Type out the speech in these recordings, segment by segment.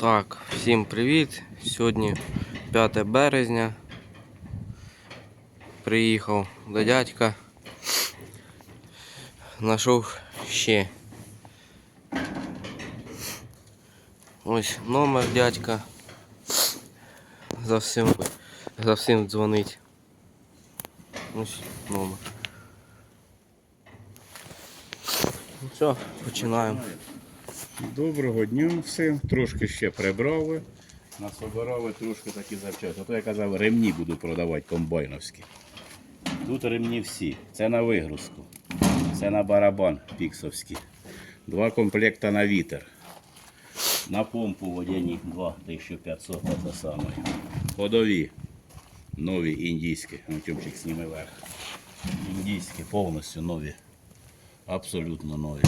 Так, всім привіт. Сьогодні 5 березня. Приїхав до дядька. Знайшов ще. Ось номер дядька. За всім, за всім дзвонить. Ось номер. Ну все, починаємо. Доброго дня всім. Трошки ще прибрали. Насобирали трошки такі завчасно. То я казав, ремні буду продавати комбайновські. Тут ремні всі. Це на вигрузку. Це на барабан піксовський. Два комплекта на вітер. На помпу водяні 2 1500 це саме. Ходові. Нові індійські. Тьомчик сніми верх. Індійські, повністю нові. Абсолютно нові.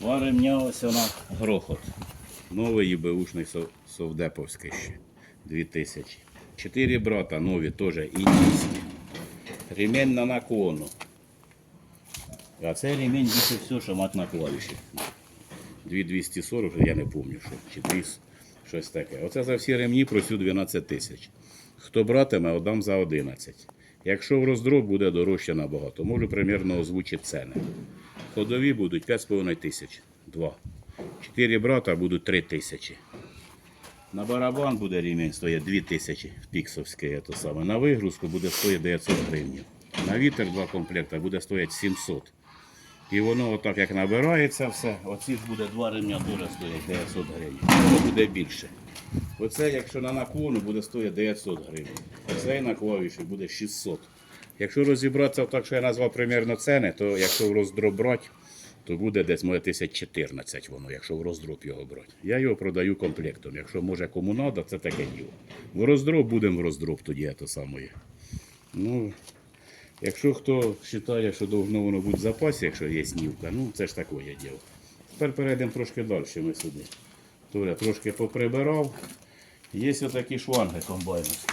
Два ремня ось вона грохот. Новий ІБУшний сов- совдеповський ще. 2000. Чотири брата нові теж індійські. Ремень на наклону. А це ремень більше все, що мат на клавіші. 2240, я не пам'ятаю, що, чи 2, щось таке. Оце за всі ремні просю 12 тисяч. Хто братиме, отдам за 11. Якщо в роздроб буде дорожче набагато, можу примірно озвучити ціни. Ходові будуть 5,5 тисяч. Два. Чотири брата будуть 3 тисячі. На барабан буде ремінь стоїть 2 тисячі піксовське, то саме. На вигрузку буде стоїть 900 гривень. На вітер два комплекти буде стоїть 700. І воно отак як набирається все, оці буде два ремня теж стоять 900 гривень. Це буде більше. Оце, якщо на наклону, буде стоїть 900 гривень. Оцей на клавіші буде 600. Якщо розібратися так, що я назвав примірно ціни, то якщо в роздроб брати, то буде десь може 1014 воно, якщо в роздроб його брати. Я його продаю комплектом. Якщо може кому треба, це таке діло. В роздроб будемо в роздроб тоді це саме. Ну, якщо хто вважає, що должно воно бути в запасі, якщо є снівка, ну це ж таке діло. Тепер перейдемо трошки далі ми сюди. Толя трошки поприбирав. Є отакі шланги комбайновські.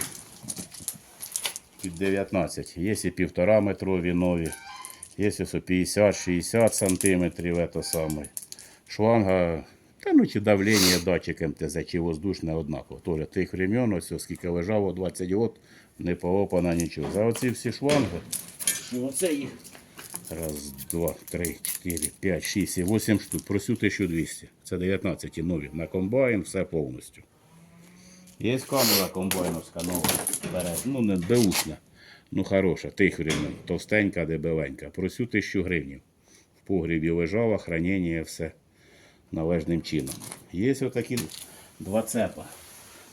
Під 19. Є і півтора метрові нові. Є 50-60 сантиметрів. Это саме. Шланга, та ну чи давлення датчик МТЗ, чи воздушне однаково. Толя тих времен, ось скільки лежало 20 год, не полопана нічого. За оці всі шланги. Оце їх. Раз, два, три, чотири, п'ять, шість, сім, вісім штук. Просю 1200. Це 19 нові. На комбайн все повністю. Є камера комбайновська нова. Перед. Ну, не беушна. Ну, хороша, тих гривень. Товстенька, дебеленька. Просю 1000 гривень. В погрібі лежала, хранення, все належним чином. Є отакі два цепа.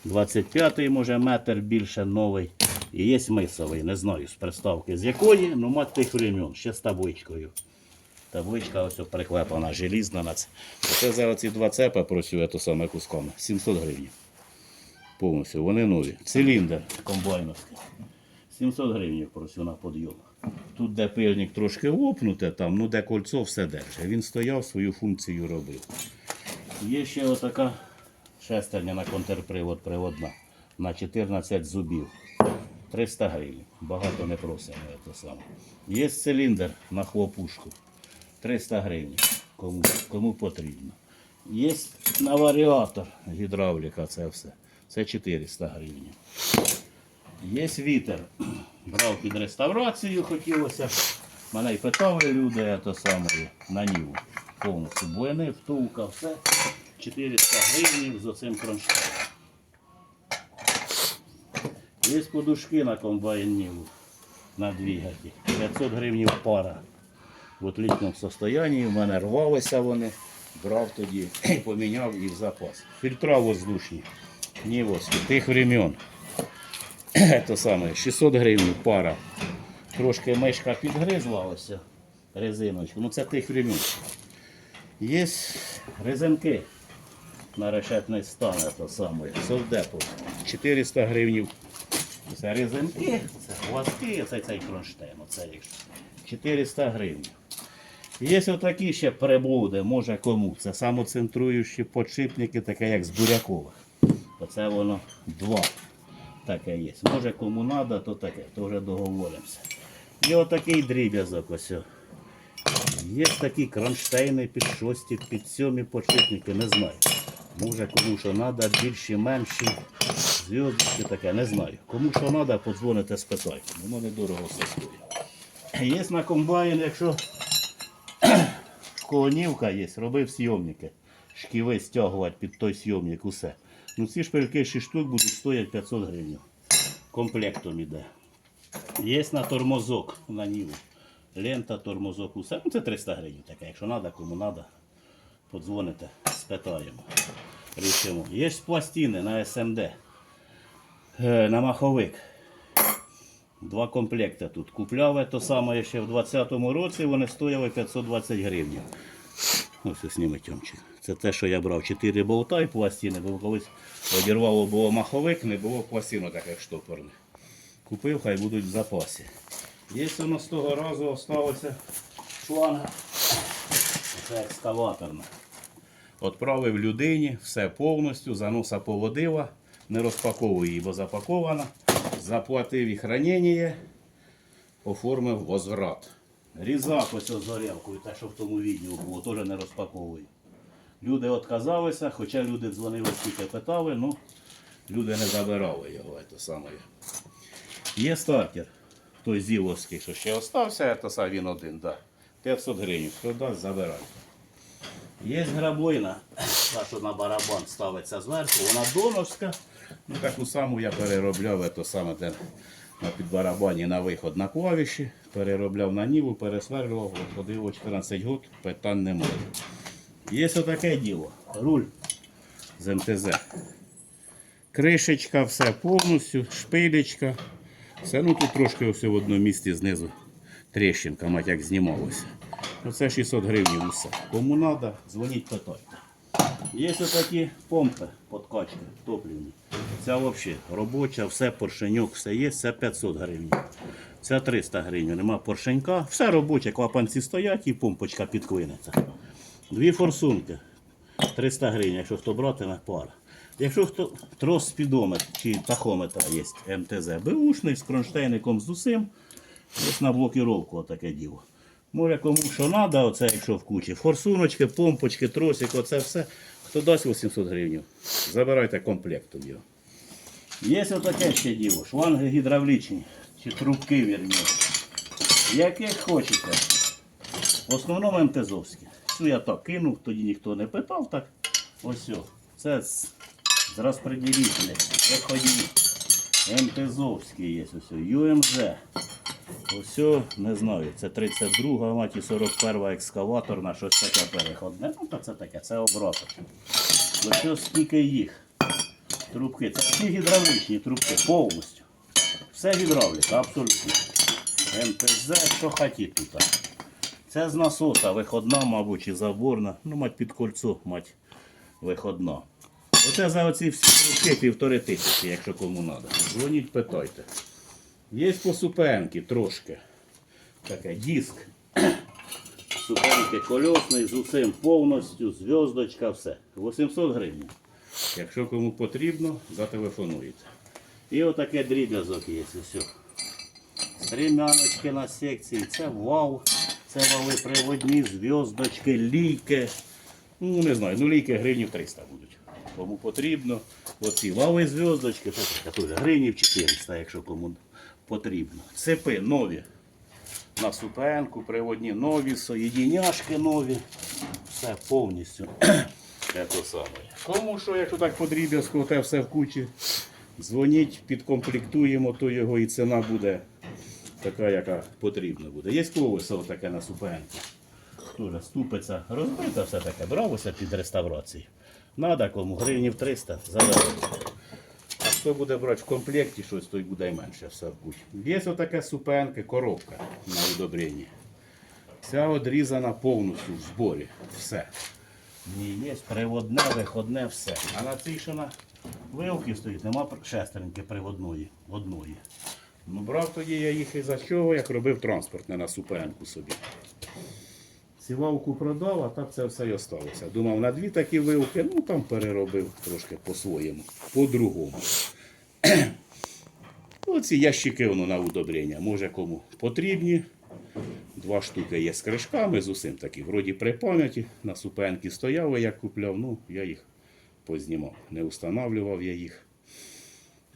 25-й, може, метр більше новий. І є мисовий, не знаю з приставки з якої, ну мать тих времен, ще з табличкою. Табличка ось приклепана, желізна на це. Оце за оці два цепа просю то саме кусками. 700 гривень. Повністю. Вони нові. Циліндр комбайновський. 700 гривень просю на подйом. Тут, де пильник трошки лопнуте, там, ну де кольцо все держить. Він стояв, свою функцію робив. Є ще отака шестерня на контрпривод приводна на 14 зубів. 300 гривень. Багато не просимо. Це саме. Є циліндр на хлопушку. 300 гривень. Кому, кому потрібно. Є на варіатор гідравліка, це все. Це 400 гривень. Є вітер. Брав під реставрацію, хотілося. Мене й питали люди, то саме на ніву. Повністю буйни, втулка, все. 400 гривень з оцим кронштейном. Є подушки на комбайн на двигателі. 500 гривень пара. В отличному состоянні. У мене рвалися вони. Брав тоді і поміняв їх в запас. Фільтра воздушні. Нівовські, тих времен. То саме, 600 гривень пара. Трошки мишка підгризла ось резиночку. Ну це тих времен. Є резинки на решетний стан, то саме, совдепу. 400 гривень. Це резинки, це хвостки, це цей кронштейн, оце їх 400 гривень. Є отакі ще приблуди, може кому. Це самоцентруючі подшипники, таке як з бурякових. Оце воно два. Таке є. Може кому треба, то таке, то вже договоримося. І отакий дріб'язок ось. Є такі кронштейни під шості, під сьомі подшипники, не знаю. Може кому що треба, більші, менші, зв'язки таке, не знаю. Кому що треба, подзвоните, спитайте. Воно недорого все стоїть. Є на комбайн, якщо школонівка є, робив сйомники. Шківи стягувати під той сйомник, усе. Ну ці шпильки 6 штук будуть стоять 500 гривень. Комплектом іде. Є на тормозок на ніву. Лента, тормозок, усе. Ну це 300 гривень таке. Якщо треба, кому треба, подзвоните, спитаємо. Рішимо. Є пластини на СМД. Е, на маховик. Два комплекти тут. Купляв то саме ще в 20-му році, вони стояли 520 гривень. Ось ось тьомчик. Це те, що я брав. Чотири болта і пластини, бо колись одірвало було маховик, не було пластину таких штопорних. Купив, хай будуть в запасі. Є воно з того разу осталося шланга. Це екскаваторна. Отправив людині, все повністю, заноса поводила, не розпаковую її, бо запакована. Заплатив і хранення, оформив возврат. Різак ось з горілкою, те, що в тому відео було, теж не розпаковую. Люди відказалися, хоча люди дзвонили, скільки питали, ну люди не забирали його. Це саме. Є стартер, той зіловський, що ще остався, це сам він один, да. 500 гривень. Хто дасть, забирайте. Є грабойна, та, що на барабан ставиться зверху, вона доновська. Ну, таку саму я переробляв, це саме те, на підбарабані на виход на клавіші, переробляв на ніву, пересверлював, ходило 14 років, питань немає. Є отаке діло, руль з МТЗ. Кришечка, все повністю, шпилечка. Все, ну тут трошки ось в одному місці знизу тріщинка, мать як знімалося. Оце 600 гривень усе. Кому треба, дзвоніть, питайте. Є такі помпи подкачки топлівні. Ця взагалі робоча, все поршеньок, все є, це 500 гривень. Це 300 гривень. Нема поршенька. Все робоче, клапанці стоять і помпочка підклиниться. Дві форсунки. 300 гривень, якщо хто братиме, пара. Якщо хто трос спідометр чи тахометр є МТЗ, беушний з кронштейником з усім, ось на блокіровку таке діло. Може кому що треба, оце якщо в кучі. Форсуночки, помпочки, тросик, оце все. Хто дасть 800 гривень, забирайте комплектом його. Є отаке ще діло, шланги гідравлічні, чи трубки вірні. Яких хочете. В основному МТЗовські. Ну я так кинув, тоді ніхто не питав, так. Ось о. Це з, з. МТЗовський є ось. о. ЮМЗ. Ось, не знаю, це 32 мать і 41 екскаваторна, щось таке переходне. Ну, то це таке, це обратно. Ось скільки їх. Трубки. Це всі гідравлічні трубки повністю. Все гідравліка, абсолютно. МТЗ, що хотіть тут. Це з насоса виходна, мабуть, чи заборна. Ну, мать під кольцо, мать виходна. Оце за оці всі трубки півтори тисячі, якщо кому треба. Дзвоніть, питайте. Є по супенки трошки. Таке диск. Супенки кольосний з усім повністю, зв'язочка, все. 800 гривень. Якщо кому потрібно, зателефонуєте. І отаке дріб'язок є. Все. Стремяночки на секції, це вал, це вали приводні, зв'язочки, лійки. Ну, не знаю, ну лійки гривнів 300 будуть. Кому потрібно. Оці вали зв'язочки, гривнів 400, якщо кому потрібно. Цепи нові. На супенку, приводні нові, соєдіняшки нові. Все повністю. Саме. Кому що, якщо так потрібно, те все в кучі. Дзвоніть, підкомплектуємо, то його і ціна буде така, яка потрібна буде. Є колесо таке на супенку. Тоже ступиця розбита, все таке. Бравося під реставрацію. Надо кому гривнів 300 залежить. Хто буде брати в комплекті щось, то й буде менше все в кучі. Є отаке супенки, коробка на удобрення. Вся одрізана повністю в зборі. Все. Ні, є приводне, виходне, все. А на цій, що на вилки стоїть, нема шестереньки приводної. Одної. Ну, брав тоді я їх із за чого, як робив транспортне на супенку собі. Сівалку продав, а так це все й осталося. Думав на дві такі вилки, ну там переробив трошки по-своєму, по-другому. Оці ящики воно на удобрення. Може кому потрібні. Два штуки є з кришками, з усім такі. Вроді при пам'яті. На супенки стояли, я купляв, ну я їх познімав. Не встановлював я їх.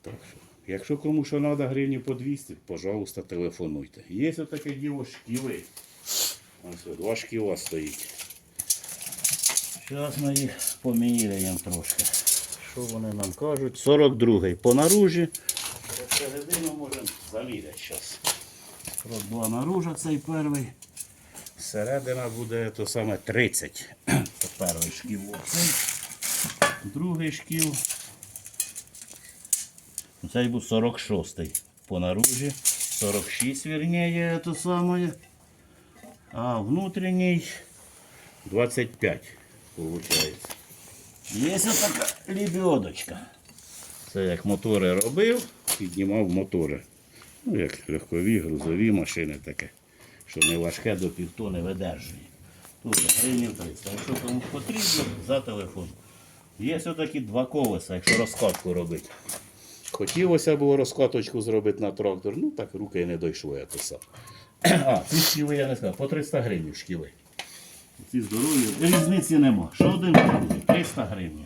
Так що, якщо кому що треба гривні по 200, пожалуйста, телефонуйте. Є таке діло шкіли. Ось два шкіла стоїть. Зараз ми їх поміряємо трошки. Що вони нам кажуть? 42-й по наружі. Середину можемо заміряти зараз. 42 наружа цей перший. Середина буде то саме 30. Це перший шкіл. Оцей. Другий шкіл. Цей був 46-й по наружі. 46 вірніше, то саме. А внутрішній 25 виходить. Є така лебедочка. Це як мотори робив, піднімав мотори. Ну, як легкові, грузові машини таке, що не важке до півтони видержує. Тут гривнів 300. Якщо комусь потрібно, за телефон. Є ось такі два колеса, якщо розкатку робити. Хотілося було розкаточку зробити на трактор, ну так руки не дійшло, я сам. А, ці шкіли я не сказав, по 300 гривень шкіли. Ці здорові, різниці нема. Що один 300 гривень.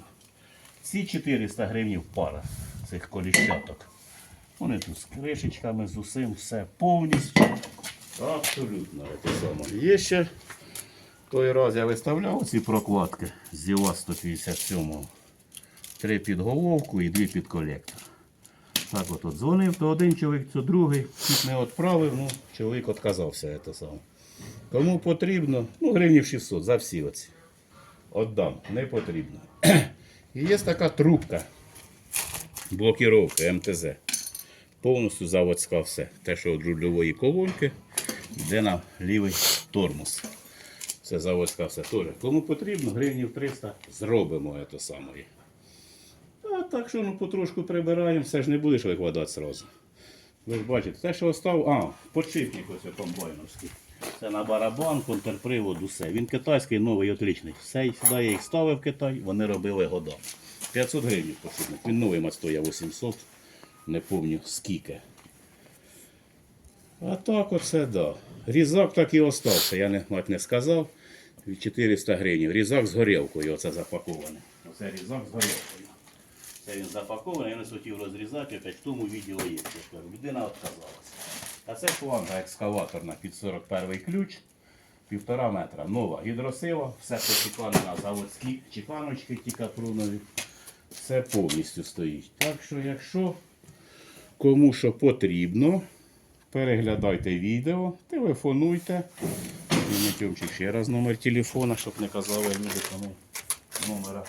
Ці 400 гривень пара цих коліщаток. Вони тут з кришечками, з усім, все повністю. Абсолютно те саме. Є ще той раз я виставляв ці прокладки з Зіла 157 Три під головку і дві під колектор. Так от, от дзвонив, то один чоловік, то другий. Не відправив, ну, чоловік відказався. Це. Кому потрібно, ну, гривнів 600 за всі оці. Отдам, не потрібно. І є така трубка блокіровка МТЗ. Повністю заводська все. Те, що від рульової колонки йде на лівий тормоз. Це заводська все теж. Кому потрібно, гривнів 300 зробимо це саме. А так що ну, потрошку прибираємо, все ж не будеш викладати зразу. Ви ж бачите, те, що остав, а, подшипник ось комбайновський. Це на барабан, контрпривод, усе. Він китайський, новий, отличний. Все, сюди я їх ставив в Китай, вони робили года. 500 гривень подшипник. Він новий мать стояв 800, не пам'ятаю скільки. А так оце да. Різак так і остався, я не, мать не сказав. 400 гривень. Різак з горілкою, оце запакований. Оце різак з горілкою. Це він запакований, я не хотів розрізати, опять в тому відео є. Людина відказалася. А це шланга екскаваторна під 41 ключ, півтора метра. Нова гідросила, все почекане на заводські чеканочки, ті капрунові. Все повністю стоїть. Так що, якщо кому що потрібно, переглядайте відео, телефонуйте. Тьомчик ще раз номер телефона, щоб не казали люди кому номера.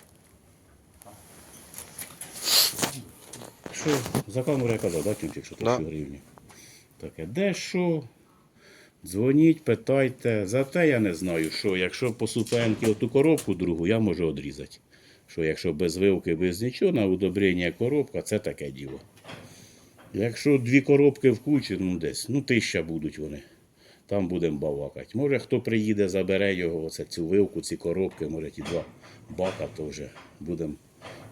Що, за камеру я казав, да, Тімчик, що да. гривні. Таке, де що? Дзвоніть, питайте. Зате я не знаю, що якщо по супенки оту коробку другу, я можу одрізати. Що якщо без вилки, без нічого, на удобрення коробка, це таке діло. Якщо дві коробки в кучі, ну десь, ну тисяча будуть вони. Там будемо балакати. Може хто приїде, забере його, оце, цю вилку, ці коробки, може ті два бака, то вже будемо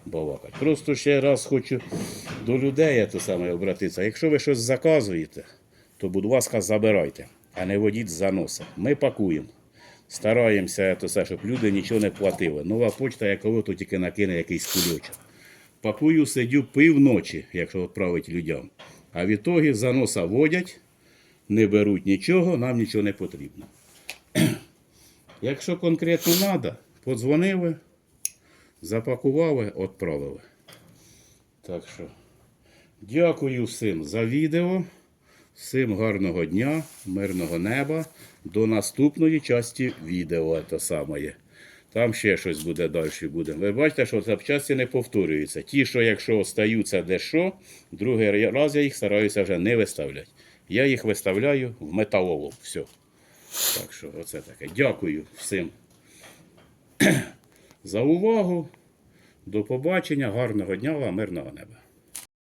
балакати. Просто ще раз хочу до людей те саме обратитися. Якщо ви щось заказуєте, то, будь ласка, забирайте, а не водіть за носа. Ми пакуємо. Стараємося, то все, щоб люди нічого не платили. Нова почта, якого то тільки накине якийсь кульочок. Пакую, сидю півночі, якщо відправити людям. А відтоді за носа водять, не беруть нічого, нам нічого не потрібно. Якщо конкретно треба, подзвонили, запакували, відправили. Так що, дякую всім за відео. Всім гарного дня, мирного неба. До наступної часті відео. Те саме. Там ще щось буде далі буде. Ви бачите, що запчасті не повторюються. Ті, що якщо остаються де що, другий раз я їх стараюся вже не виставляти. Я їх виставляю в металолом. Все. Так що, оце таке. Дякую всім за увагу. До побачення, гарного дня вам, мирного неба.